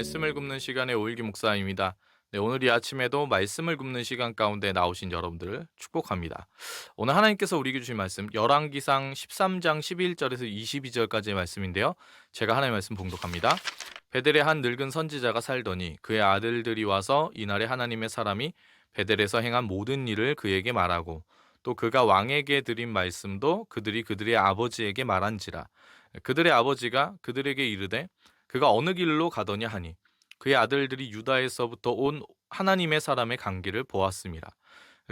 말씀을 굽는 시간의 오일기 목사입니다. 네, 오늘 이 아침에도 말씀을 굽는 시간 가운데 나오신 여러분들을 축복합니다. 오늘 하나님께서 우리에게 주신 말씀 열왕기상 13장 11절에서 22절까지의 말씀인데요. 제가 하나님의 말씀 봉독합니다. 베델에 한 늙은 선지자가 살더니 그의 아들들이 와서 이날에 하나님의 사람이 베델에서 행한 모든 일을 그에게 말하고 또 그가 왕에게 드린 말씀도 그들이 그들의 아버지에게 말한지라 그들의 아버지가 그들에게 이르되 그가 어느 길로 가더냐 하니 그의 아들들이 유다에서부터 온 하나님의 사람의 관계를 보았습니다.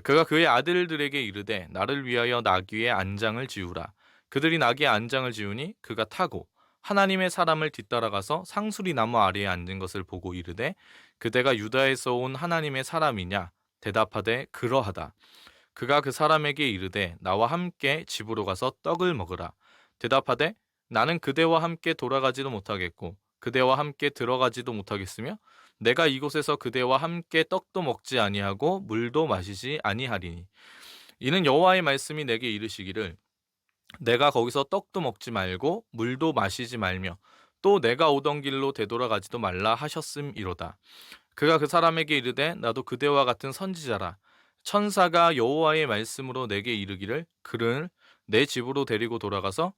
그가 그의 아들들에게 이르되 나를 위하여 나귀의 안장을 지우라. 그들이 나귀의 안장을 지우니 그가 타고 하나님의 사람을 뒤따라가서 상수리 나무 아래에 앉은 것을 보고 이르되 그대가 유다에서 온 하나님의 사람이냐 대답하되 그러하다. 그가 그 사람에게 이르되 나와 함께 집으로 가서 떡을 먹으라. 대답하되 나는 그대와 함께 돌아가지도 못하겠고 그대와 함께 들어가지도 못하겠으며 내가 이곳에서 그대와 함께 떡도 먹지 아니하고 물도 마시지 아니하리니. 이는 여호와의 말씀이 내게 이르시기를 내가 거기서 떡도 먹지 말고 물도 마시지 말며 또 내가 오던 길로 되돌아가지도 말라 하셨음이로다. 그가 그 사람에게 이르되 나도 그대와 같은 선지자라. 천사가 여호와의 말씀으로 내게 이르기를 그를 내 집으로 데리고 돌아가서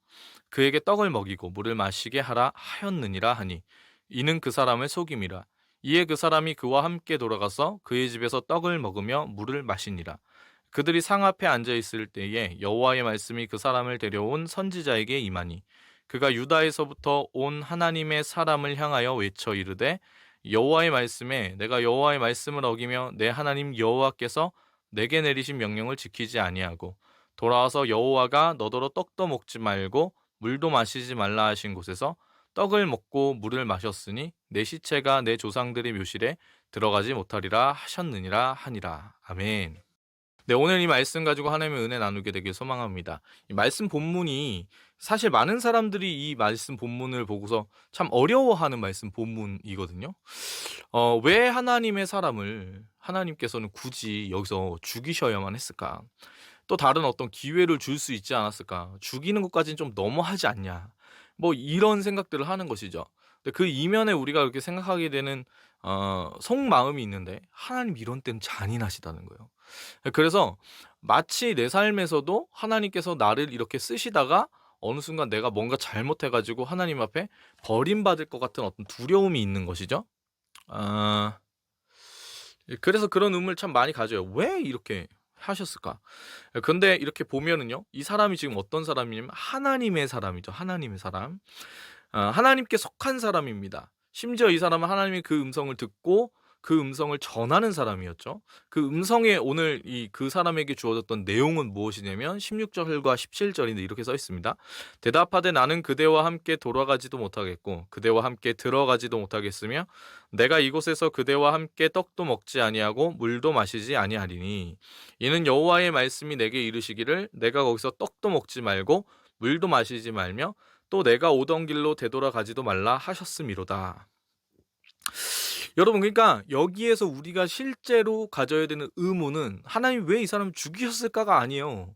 그에게 떡을 먹이고 물을 마시게 하라 하였느니라 하니 이는 그 사람을 속임이라. 이에 그 사람이 그와 함께 돌아가서 그의 집에서 떡을 먹으며 물을 마시니라. 그들이 상 앞에 앉아 있을 때에 여호와의 말씀이 그 사람을 데려온 선지자에게 임하니 그가 유다에서부터 온 하나님의 사람을 향하여 외쳐 이르되 여호와의 말씀에 내가 여호와의 말씀을 어기며 내 하나님 여호와께서 내게 내리신 명령을 지키지 아니하고 돌아와서 여호와가 너더러 떡도 먹지 말고 물도 마시지 말라 하신 곳에서 떡을 먹고 물을 마셨으니 내 시체가 내 조상들의 묘실에 들어가지 못하리라 하셨느니라 하니라. 아멘. 네, 오늘 이 말씀 가지고 하나님의 은혜 나누게 되길 소망합니다. 이 말씀 본문이 사실 많은 사람들이 이 말씀 본문을 보고서 참 어려워하는 말씀 본문이거든요. 어, 왜 하나님의 사람을 하나님께서는 굳이 여기서 죽이셔야만 했을까? 또 다른 어떤 기회를 줄 수 있지 않았을까? 죽이는 것까지는 좀 너무하지 않냐? 뭐 이런 생각들을 하는 것이죠. 근데 그 이면에 우리가 그렇게 생각하게 되는 어, 속마음이 있는데 하나님 이런 때는 잔인하시다는 거예요. 그래서 마치 내 삶에서도 하나님께서 나를 이렇게 쓰시다가 어느 순간 내가 뭔가 잘못해가지고 하나님 앞에 버림받을 것 같은 어떤 두려움이 있는 것이죠. 아, 그래서 그런 의문을 참 많이 가져요. 왜 이렇게 하셨을까? 근데 이렇게 보면은요, 이 사람이 지금 어떤 사람이냐면 하나님의 사람이죠. 하나님의 사람. 어, 하나님께 속한 사람입니다. 심지어 이 사람은 하나님의 그 음성을 듣고 그 음성을 전하는 사람이었죠. 그 음성에 오늘 이 그 사람에게 주어졌던 내용은 무엇이냐면 16절과 17절인데 이렇게 써 있습니다. 대답하되 나는 그대와 함께 돌아가지도 못하겠고 그대와 함께 들어가지도 못하겠으며 내가 이곳에서 그대와 함께 떡도 먹지 아니하고 물도 마시지 아니하리니 이는 여호와의 말씀이 내게 이르시기를 내가 거기서 떡도 먹지 말고 물도 마시지 말며 또 내가 오던 길로 되돌아가지도 말라 하셨음이로다. 여러분 그러니까 여기에서 우리가 실제로 가져야 되는 의무는 하나님 왜 이 사람을 죽이셨을까가 아니에요.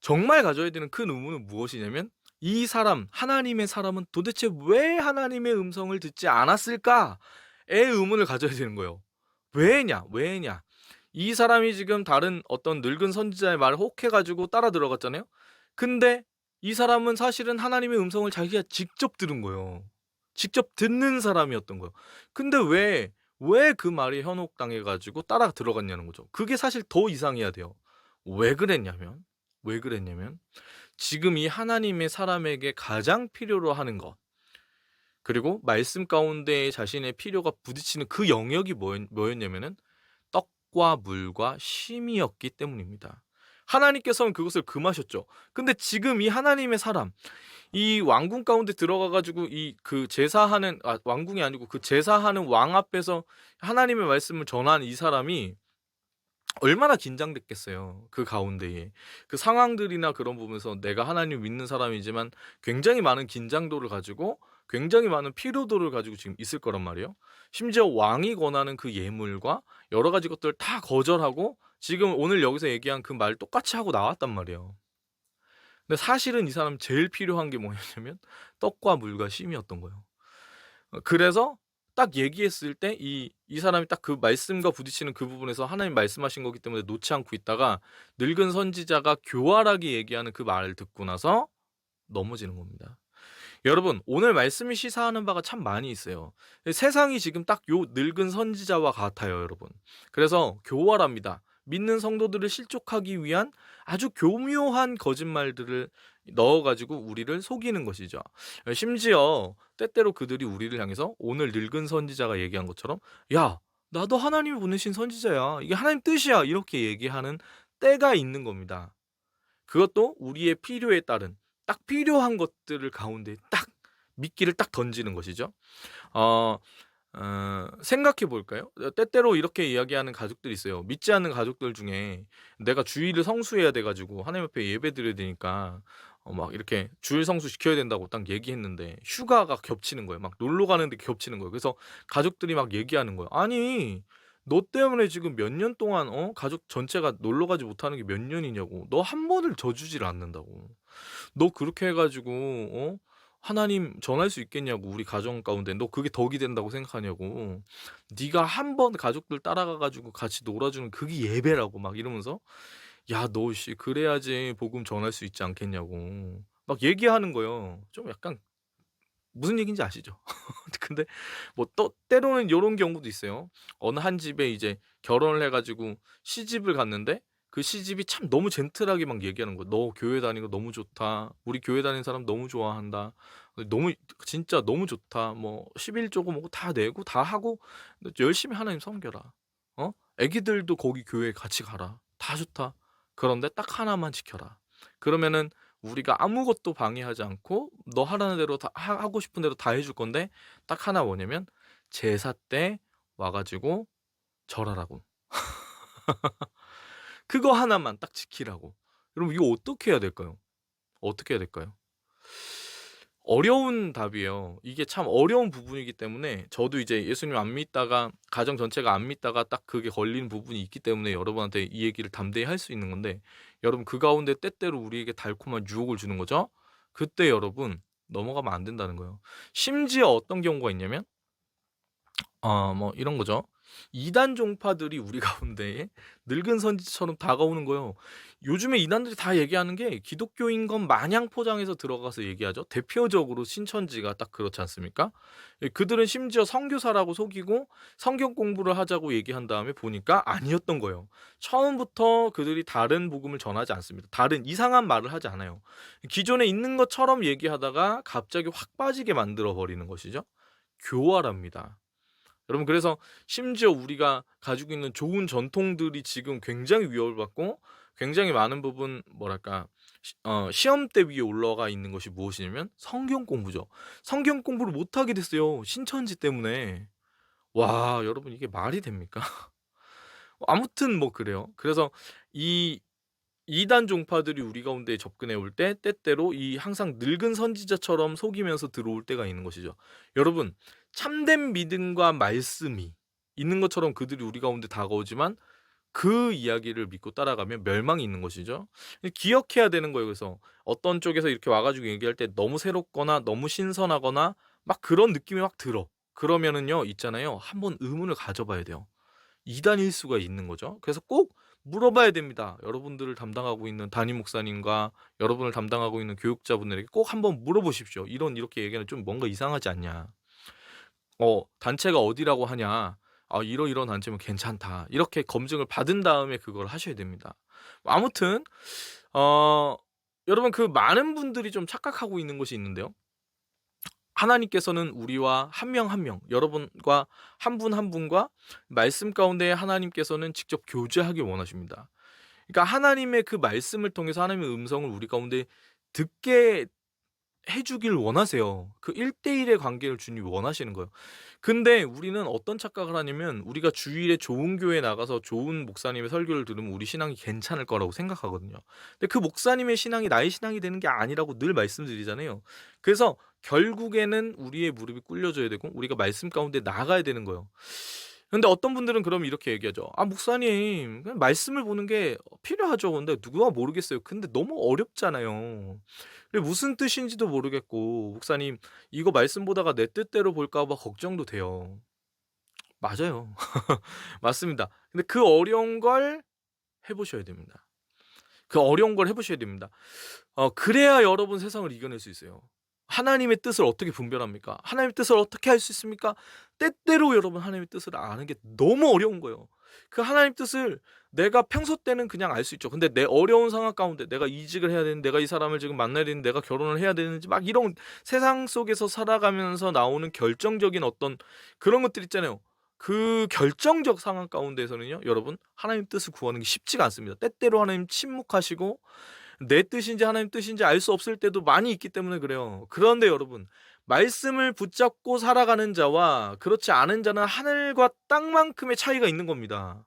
정말 가져야 되는 큰 의무는 무엇이냐면 이 사람 하나님의 사람은 도대체 왜 하나님의 음성을 듣지 않았을까의 의문을 가져야 되는 거예요. 왜냐? 왜냐? 이 사람이 지금 다른 어떤 늙은 선지자의 말을 혹해가지고 따라 들어갔잖아요. 근데 이 사람은 사실은 하나님의 음성을 자기가 직접 들은 거예요. 직접 듣는 사람이었던 거예요. 근데 왜, 왜 그 말이 현혹당해가지고 따라 들어갔냐는 거죠. 그게 사실 더 이상해야 돼요. 왜 그랬냐면, 왜 그랬냐면, 지금 이 하나님의 사람에게 가장 필요로 하는 것, 그리고 말씀 가운데 자신의 필요가 부딪히는 그 영역이 뭐였 냐면은 떡과 물과 심이었기 때문입니다. 하나님께서는 그것을 금하셨죠. 근데 지금 이 하나님의 사람, 이 왕궁 가운데 들어가 가지고 이 그 제사하는 아 왕궁이 아니고 그 제사하는 왕 앞에서 하나님의 말씀을 전하는 이 사람이 얼마나 긴장됐겠어요. 그 가운데에. 그 상황들이나 그런 부분에서 내가 하나님 믿는 사람이지만 굉장히 많은 긴장도를 가지고 굉장히 많은 피로도를 가지고 지금 있을 거란 말이에요. 심지어 왕이 권하는 그 예물과 여러 가지 것들을 다 거절하고 지금 오늘 여기서 얘기한 그 말 똑같이 하고 나왔단 말이에요. 근데 사실은 이 사람 제일 필요한 게 뭐였냐면 떡과 물과 심이었던 거예요. 어, 그래서 딱 얘기했을 때 이 이 사람이 딱 그 말씀과 부딪히는 그 부분에서 하나님 말씀하신 거기 때문에 놓지 않고 있다가 늙은 선지자가 교활하게 얘기하는 그 말을 듣고 나서 넘어지는 겁니다. 여러분 오늘 말씀이 시사하는 바가 참 많이 있어요. 세상이 지금 딱 요 늙은 선지자와 같아요, 여러분. 그래서 교활합니다. 믿는 성도들을 실족하기 위한 아주 교묘한 거짓말들을 넣어가지고 우리를 속이는 것이죠. 심지어 때때로 그들이 우리를 향해서 오늘 늙은 선지자가 얘기한 것처럼 야 나도 하나님이 보내신 선지자야 이게 하나님 뜻이야 이렇게 얘기하는 때가 있는 겁니다. 그것도 우리의 필요에 따른 딱 필요한 것들을 가운데 딱 미끼를 딱 던지는 것이죠. 어, 어, 생각해 볼까요? 때때로 이렇게 이야기하는 가족들이 있어요. 믿지 않는 가족들 중에 내가 주일을 성수해야 돼가지고 하나님 앞에 예배 드려야 되니까 어, 막 이렇게 주일 성수 시켜야 된다고 딱 얘기했는데 휴가가 겹치는 거예요. 막 놀러 가는데 겹치는 거예요. 그래서 가족들이 막 얘기하는 거예요. 아니 너 때문에 지금 몇 년 동안 어 가족 전체가 놀러 가지 못하는 게 몇 년이냐고. 너 한 번을 져주질 않는다고. 너 그렇게 해가지고 어 하나님 전할 수 있겠냐고 우리 가정 가운데 너 그게 덕이 된다고 생각하냐고 네가 한 번 가족들 따라가 가지고 같이 놀아주는 그게 예배라고 막 이러면서 야너씨 그래야지 복음 전할 수 있지 않겠냐고 막 얘기하는 거예요. 좀 약간 무슨 얘기인지 아시죠? 근데 뭐 또 때로는 요런 경우도 있어요. 어느 한 집에 이제 결혼을 해 가지고 시집을 갔는데 그 시집이 참 너무 젠틀하게 막 얘기하는 거야. "너 교회 다니는 거 너무 좋다. 우리 교회 다니는 사람 너무 좋아한다. 너무 진짜 너무 좋다. 뭐 11조고 뭐고 다 내고 다 하고 열심히 하나님 섬겨라. 어? 애기들도 거기 교회 같이 가라. 다 좋다. 그런데 딱 하나만 지켜라. 그러면은 우리가 아무것도 방해하지 않고 너 하라는 대로 다 하, 하고 싶은 대로 다 해줄 건데 딱 하나 뭐냐면 제사 때 와가지고 절하라고. 그거 하나만 딱 지키라고. 여러분 이거 어떻게 해야 될까요? 어떻게 해야 될까요? 어려운 답이에요. 이게 참 어려운 부분이기 때문에 저도 이제 예수님 안 믿다가 가정 전체가 안 믿다가 딱 그게 걸리는 부분이 있기 때문에 여러분한테 이 얘기를 담대히 할 수 있는 건데 여러분 그 가운데 때때로 우리에게 달콤한 유혹을 주는 거죠. 그때 여러분 넘어가면 안 된다는 거예요. 심지어 어떤 경우가 있냐면 어뭐 이런 거죠. 이단 종파들이 우리 가운데에 늙은 선지처럼 다가오는 거예요. 요즘에 이단들이 다 얘기하는 게 기독교인 건 마냥 포장해서 들어가서 얘기하죠. 대표적으로 신천지가 딱 그렇지 않습니까? 예, 그들은 심지어 선교사라고 속이고 성경 공부를 하자고 얘기한 다음에 보니까 아니었던 거예요. 처음부터 그들이 다른 복음을 전하지 않습니다. 다른 이상한 말을 하지 않아요. 기존에 있는 것처럼 얘기하다가 갑자기 확 빠지게 만들어 버리는 것이죠. 교활합니다. 여러분 그래서 심지어 우리가 가지고 있는 좋은 전통들이 지금 굉장히 위협을 받고 굉장히 많은 부분 뭐랄까 시, 어, 시험대 위에 올라가 있는 것이 무엇이냐면 성경 공부죠. 성경 공부를 못 하게 됐어요. 신천지 때문에. 와, 여러분 이게 말이 됩니까? 아무튼 뭐 그래요. 그래서 이 이단 종파들이 우리 가운데 접근해 올 때 때때로 이 항상 늙은 선지자처럼 속이면서 들어올 때가 있는 것이죠. 여러분 참된 믿음과 말씀이 있는 것처럼 그들이 우리 가운데 다가오지만 그 이야기를 믿고 따라가면 멸망이 있는 것이죠. 기억해야 되는 거예요. 그래서 어떤 쪽에서 이렇게 와가지고 얘기할 때 너무 새롭거나 너무 신선하거나 막 그런 느낌이 막 들어. 그러면은요, 있잖아요. 한번 의문을 가져봐야 돼요. 이단일 수가 있는 거죠. 그래서 꼭 물어봐야 됩니다. 여러분들을 담당하고 있는 담임 목사님과 여러분을 담당하고 있는 교육자분들에게 꼭 한번 물어보십시오. 이런 이렇게 얘기하는 좀 뭔가 이상하지 않냐. 어, 단체가 어디라고 하냐. 아, 이러이러한 단체면 괜찮다. 이렇게 검증을 받은 다음에 그걸 하셔야 됩니다. 아무튼 어, 여러분 그 많은 분들이 좀 착각하고 있는 것이 있는데요. 하나님께서는 우리와 한 명 한 명, 여러분과 한 분한 분과 말씀 가운데 하나님께서는 직접 교제하길 원하십니다. 그러니까 하나님의 그 말씀을 통해서 하나님의 음성을 우리 가운데 듣게 해 주길 원하세요. 그 1대1의 관계를 주님이 원하시는 거예요. 근데 우리는 어떤 착각을 하냐면 우리가 주일에 좋은 교회 나가서 좋은 목사님의 설교를 들으면 우리 신앙이 괜찮을 거라고 생각하거든요. 근데 그 목사님의 신앙이 나의 신앙이 되는 게 아니라고 늘 말씀드리잖아요. 그래서 결국에는 우리의 무릎이 꿇려져야 되고 우리가 말씀 가운데 나가야 되는 거예요. 근데 어떤 분들은 그럼 이렇게 얘기하죠. 아, 목사님, 그냥 말씀을 보는 게 필요하죠. 근데 누가 모르겠어요. 근데 너무 어렵잖아요. 무슨 뜻인지도 모르겠고, 목사님, 이거 말씀 보다가 내 뜻대로 볼까 봐 걱정도 돼요. 맞아요. 맞습니다. 근데 그 어려운 걸 해보셔야 됩니다. 그 어려운 걸 해보셔야 됩니다. 어, 그래야 여러분 세상을 이겨낼 수 있어요. 하나님의 뜻을 어떻게 분별합니까? 하나님의 뜻을 어떻게 할수 있습니까? 때때로 여러분 하나님의 뜻을 아는 게 너무 어려운 거예요. 그 하나님 뜻을 내가 평소 때는 그냥 알 수 있죠. 근데 내 어려운 상황 가운데 내가 이직을 해야 되는, 내가 이 사람을 지금 만나야 되는, 내가 결혼을 해야 되는지 막 이런 세상 속에서 살아가면서 나오는 결정적인 어떤 그런 것들 있잖아요. 그 결정적 상황 가운데서는요, 여러분 하나님 뜻을 구하는 게 쉽지가 않습니다. 때때로 하나님 침묵하시고 내 뜻인지 하나님 뜻인지 알 수 없을 때도 많이 있기 때문에 그래요. 그런데 여러분 말씀을 붙잡고 살아가는 자와 그렇지 않은 자는 하늘과 땅만큼의 차이가 있는 겁니다.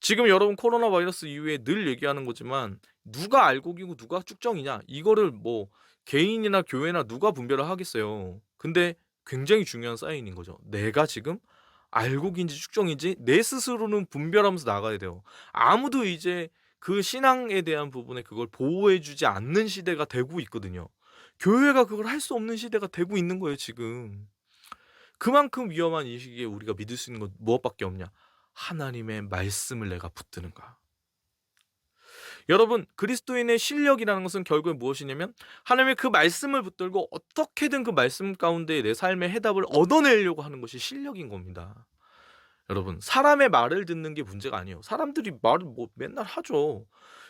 지금 여러분 코로나 바이러스 이후에 늘 얘기하는 거지만 누가 알곡이고 누가 쭉정이냐 이거를 뭐 개인이나 교회나 누가 분별을 하겠어요. 근데 굉장히 중요한 사인인 거죠. 내가 지금 알곡인지 쭉정인지 내 스스로는 분별하면서 나가야 돼요. 아무도 이제 그 신앙에 대한 부분에 그걸 보호해 주지 않는 시대가 되고 있거든요. 교회가 그걸 할 수 없는 시대가 되고 있는 거예요, 지금. 그만큼 위험한 이 시기에 우리가 믿을 수 있는 건 무엇밖에 없냐? 하나님의 말씀을 내가 붙드는가? 여러분, 그리스도인의 실력이라는 것은 결국에 무엇이냐면 하나님의 그 말씀을 붙들고 어떻게든 그 말씀 가운데 내 삶의 해답을 얻어내려고 하는 것이 실력인 겁니다. 여러분, 사람의 말을 듣는 게 문제가 아니에요. 사람들이 말을 뭐 맨날 하죠.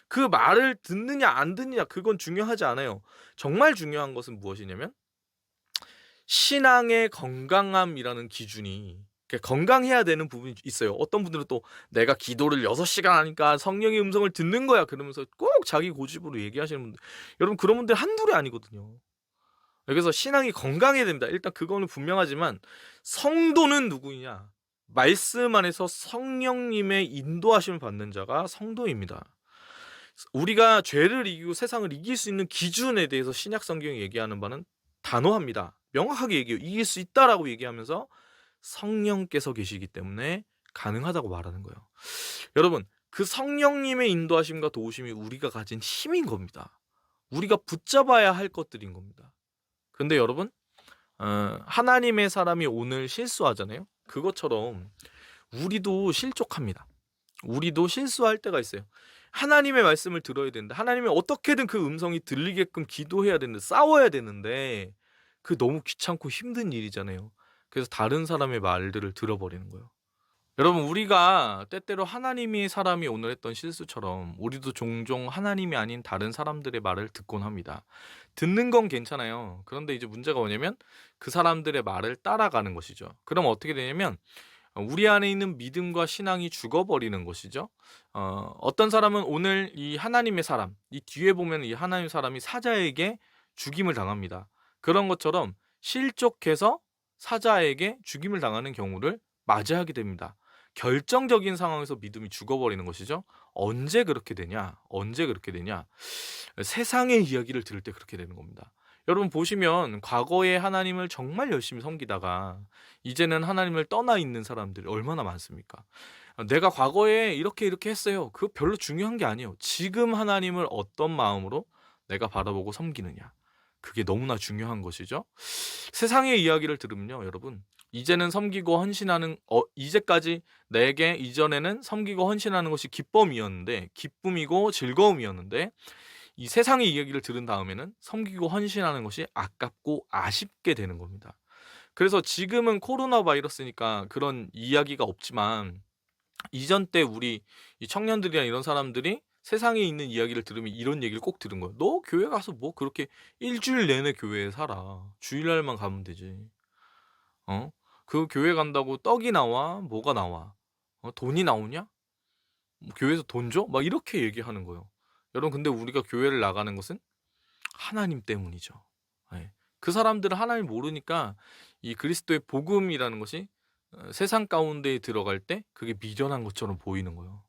그 말을 듣느냐 안 듣느냐 그건 중요하지 않아요. 정말 중요한 것은 무엇이냐면 신앙의 건강함이라는 기준이 건강해야 되는 부분이 있어요. 어떤 분들은 또 내가 기도를 6시간 하니까 성령의 음성을 듣는 거야. 그러면서 꼭 자기 고집으로 얘기하시는 분들. 여러분 그런 분들 한둘이 아니거든요. 그래서 신앙이 건강해야 됩니다. 일단 그거는 분명하지만 성도는 누구냐? 말씀 안에서 성령님의 인도하심을 받는 자가 성도입니다. 우리가 죄를 이기고 세상을 이길 수 있는 기준에 대해서 신약 성경이 얘기하는 바는 단호합니다. 명확하게 얘기해요. 이길 수 있다라고 얘기하면서 성령께서 계시기 때문에 가능하다고 말하는 거예요. 여러분, 그 성령님의 인도하심과 도우심이 우리가 가진 힘인 겁니다. 우리가 붙잡아야 할 것들인 겁니다. 근데 여러분, 어, 하나님의 사람이 오늘 실수하잖아요. 그것처럼 우리도 실족합니다. 우리도 실수할 때가 있어요. 하나님의 말씀을 들어야 되는데 하나님이 어떻게든 그 음성이 들리게끔 기도해야 되는데 싸워야 되는데 그 너무 귀찮고 힘든 일이잖아요. 그래서 다른 사람의 말들을 들어버리는 거예요. 여러분 우리가 때때로 하나님이 사람이 오늘 했던 실수처럼 우리도 종종 하나님이 아닌 다른 사람들의 말을 듣곤 합니다. 듣는 건 괜찮아요. 그런데 이제 문제가 뭐냐면 그 사람들의 말을 따라가는 것이죠. 그럼 어떻게 되냐면 우리 안에 있는 믿음과 신앙이 죽어버리는 것이죠. 어, 어떤 사람은 오늘 이 하나님의 사람, 이 뒤에 보면 이 하나님의 사람이 사자에게 죽임을 당합니다. 그런 것처럼 실족해서 사자에게 죽임을 당하는 경우를 맞이하게 됩니다. 결정적인 상황에서 믿음이 죽어버리는 것이죠. 언제 그렇게 되냐? 언제 그렇게 되냐? 세상의 이야기를 들을 때 그렇게 되는 겁니다. 여러분 보시면 과거에 하나님을 정말 열심히 섬기다가 이제는 하나님을 떠나 있는 사람들이 얼마나 많습니까? 내가 과거에 이렇게 이렇게 했어요. 그거 별로 중요한 게 아니에요. 지금 하나님을 어떤 마음으로 내가 바라보고 섬기느냐. 그게 너무나 중요한 것이죠. 세상의 이야기를 들으면요, 여러분. 이제는 섬기고 헌신하는 어, 이제까지 내게 이전에는 섬기고 헌신하는 것이 기쁨이었는데 기쁨이고 즐거움이었는데 이 세상의 이야기를 들은 다음에는 섬기고 헌신하는 것이 아깝고 아쉽게 되는 겁니다. 그래서 지금은 코로나 바이러스니까 그런 이야기가 없지만 이전 때 우리 청년들이나 이런 사람들이 세상에 있는 이야기를 들으면 이런 얘기를 꼭 들은 거예요. 너 교회 가서 뭐 그렇게 일주일 내내 교회에 살아. 주일날만 가면 되지. 어? 그 교회 간다고 떡이 나와? 뭐가 나와? 어? 돈이 나오냐? 뭐 교회에서 돈 줘? 막 이렇게 얘기하는 거예요. 여러분, 근데 우리가 교회를 나가는 것은 하나님 때문이죠. 네. 그 사람들은 하나님 모르니까 이 그리스도의 복음이라는 것이 어, 세상 가운데에 들어갈 때 그게 미련한 것처럼 보이는 거예요.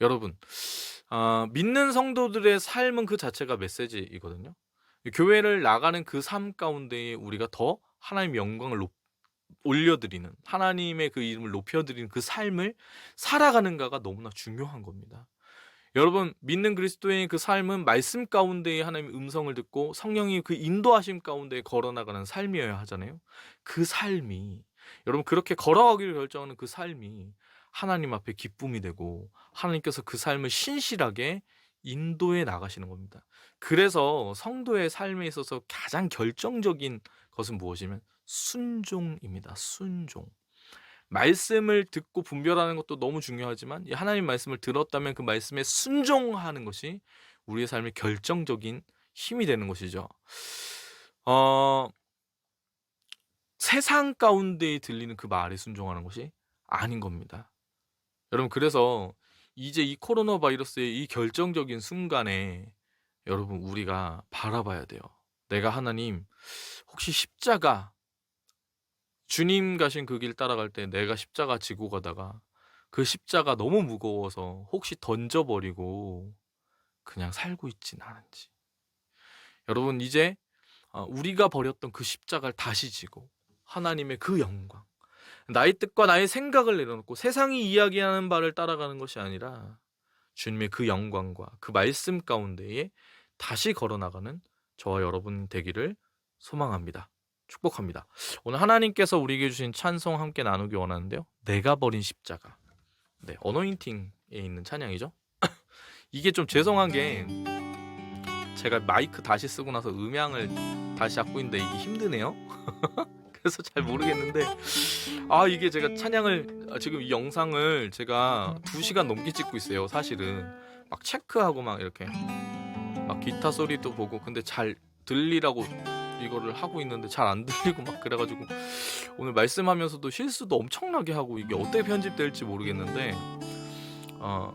여러분, 어, 믿는 성도들의 삶은 그 자체가 메시지이거든요. 교회를 나가는 그 삶 가운데에 우리가 더 하나님의 영광을 높, 올려드리는 하나님의 그 이름을 높여드리는 그 삶을 살아가는가가 너무나 중요한 겁니다. 여러분 믿는 그리스도의 그 삶은 말씀 가운데에 하나님의 음성을 듣고 성령이 그 인도하심 가운데 걸어나가는 삶이어야 하잖아요. 그 삶이 여러분 그렇게 걸어가기를 결정하는 그 삶이 하나님 앞에 기쁨이 되고 하나님께서 그 삶을 신실하게 인도해 나가시는 겁니다. 그래서 성도의 삶에 있어서 가장 결정적인 것은 무엇이면 순종입니다. 순종. 말씀을 듣고 분별하는 것도 너무 중요하지만 이 하나님 말씀을 들었다면 그 말씀에 순종하는 것이 우리의 삶의 결정적인 힘이 되는 것이죠. 어, 세상 가운데에 들리는 그 말에 순종하는 것이 아닌 겁니다. 여러분 그래서 이제 이 코로나 바이러스의 이 결정적인 순간에 여러분 우리가 바라봐야 돼요. 내가 하나님 혹시 십자가 주님 가신 그 길 따라갈 때 내가 십자가 지고 가다가 그 십자가 너무 무거워서 혹시 던져버리고 그냥 살고 있진 않은지. 여러분 이제 어, 우리가 버렸던 그 십자가를 다시 지고 하나님의 그 영광 나의 뜻과 나의 생각을 내려놓고 세상이 이야기하는 바를 따라가는 것이 아니라 주님의 그 영광과 그 말씀 가운데에 다시 걸어나가는 저와 여러분 되기를 소망합니다. 축복합니다. 오늘 하나님께서 우리에게 주신 찬송 함께 나누기 원하는데요. 내가 버린 십자가. 네, 어노인팅에 있는 찬양이죠. 이게 좀 죄송한 게 제가 마이크 다시 쓰고 나서 음향을 다시 잡고 있는데 이게 힘드네요. 그래서 잘 모르겠는데 아 이게 제가 찬양을 아, 지금 이 영상을 제가 2시간 넘게 찍고 있어요. 사실은 막 체크하고 막 이렇게 막 기타 소리도 보고 근데 잘 들리라고 이거를 하고 있는데 잘 안 들리고 막 그래가지고 오늘 말씀하면서도 실수도 엄청나게 하고 이게 어떻게 편집될지 모르겠는데 어,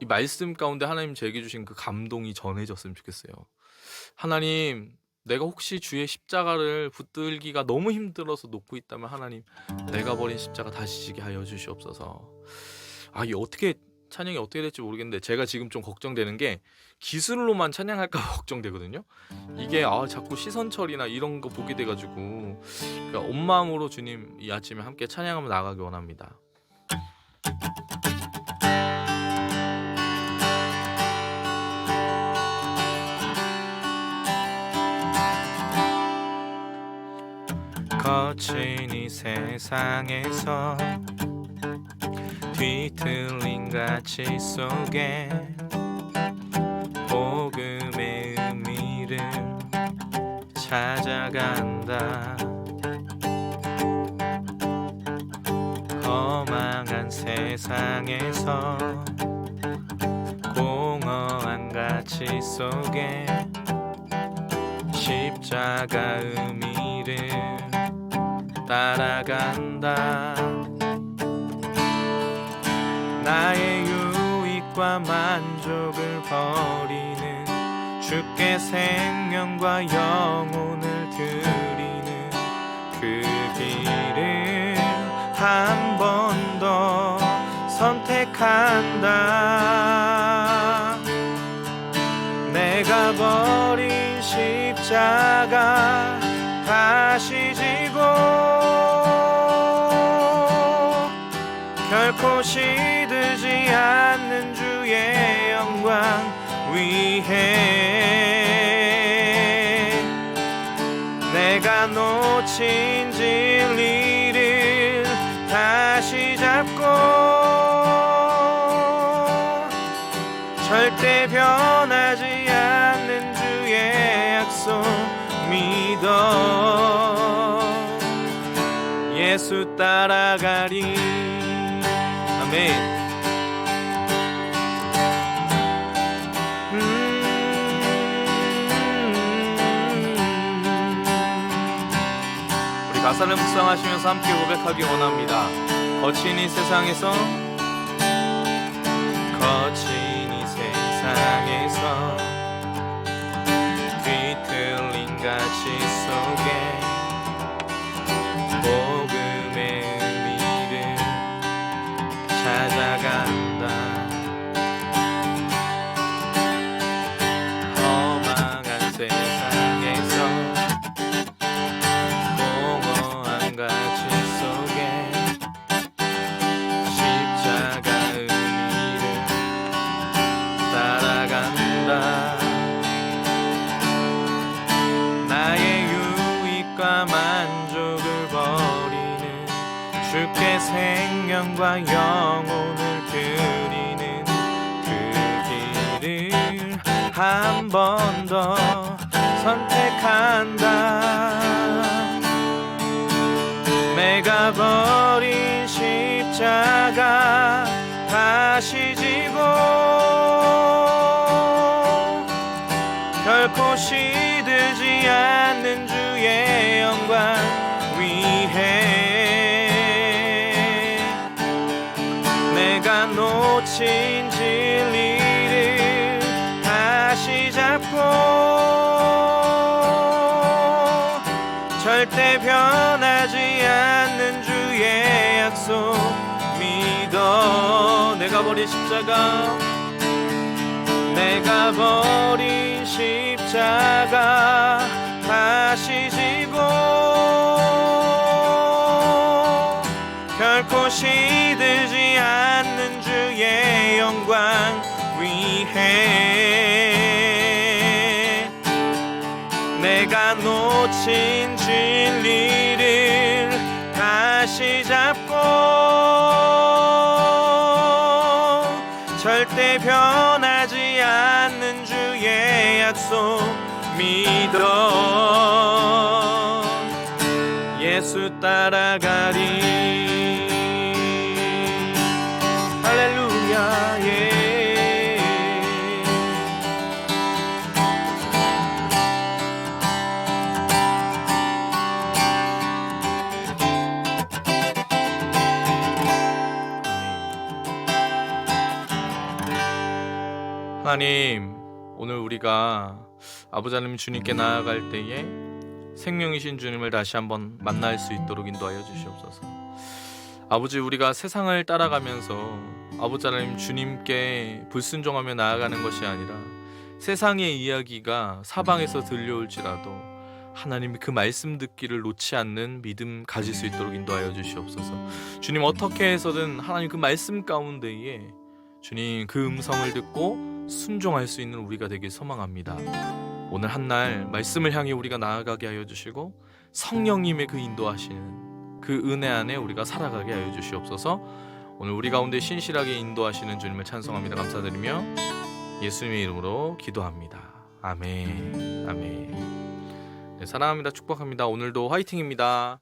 이 말씀 가운데 하나님 제게 주신 그 감동이 전해졌으면 좋겠어요. 하나님 내가 혹시 주의 십자가를 붙들기가 너무 힘들어서 놓고 있다면 하나님 내가 버린 십자가 다시 지게 하여 주시옵소서. 아 이게 어떻게 찬양이 어떻게 될지 모르겠는데 제가 지금 좀 걱정되는 게 기술로만 찬양할까 봐 걱정되거든요. 이게 아 자꾸 시선 처리나 이런 거 보게 돼가지고 그러니까 온 마음으로 주님 이 아침에 함께 찬양하며 나가기 원합니다. 거친 이 세상에서 뒤틀린 가치 속에 복음의 의미를 찾아간다. 허망한 세상에서 공허한 가치 속에 십자가 의미를 따라간다 나의 유익과 만족을 버리는 주께 생명과 영혼을 드리는 그 길을 한 번 더 선택한다. 내가 버린 십자가 다시 지고 결코 시 놓친 진리를 다시 잡고 절대 변하지 않는 주의 약속 믿어. 예수 따라가리 가사를 묵상하시면서 함께 고백하기 원합니다. 거친 이 세상에서 거친 이 세상에서 뒤틀린 가치 속에 생명과 영혼을 드리는 그 길을 한 번 더 선택한다. 내가 버린 십자가 다시 지고 결코 시 놓친 진리를 다시 잡고 절대 변하지 않는 주의 약속 믿어. 내가 버린 십자가 내가 버린 십자가 다시 지고 결코 주의 영광 위해 내가 놓친 진리를 다시 잡고 절대 변하지 않는 주의 약속 믿어. 예수 따라가리 하나님, 오늘 우리가 아버지 하나님 주님께 나아갈 때에 생명이신 주님을 다시 한번 만날 수 있도록 인도하여 주시옵소서. 아버지 우리가 세상을 따라가면서 아버지 하나님 주님께 불순종하며 나아가는 것이 아니라 세상의 이야기가 사방에서 들려올지라도 하나님이 그 말씀 듣기를 놓지 않는 믿음 가질 수 있도록 인도하여 주시옵소서. 주님 어떻게 해서든 하나님 그 말씀 가운데에 주님 그 음성을 듣고 순종할 수 있는 우리가 되길 소망합니다. 오늘 한 날 말씀을 향해 우리가 나아가게 하여 주시고 성령님의 그 인도하시는 그 은혜 안에 우리가 살아가게 하여 주시옵소서. 오늘 우리 가운데 신실하게 인도하시는 주님을 찬송합니다. 감사드리며 예수님의 이름으로 기도합니다. 아멘. 아멘. 네, 사랑합니다. 축복합니다. 오늘도 화이팅입니다.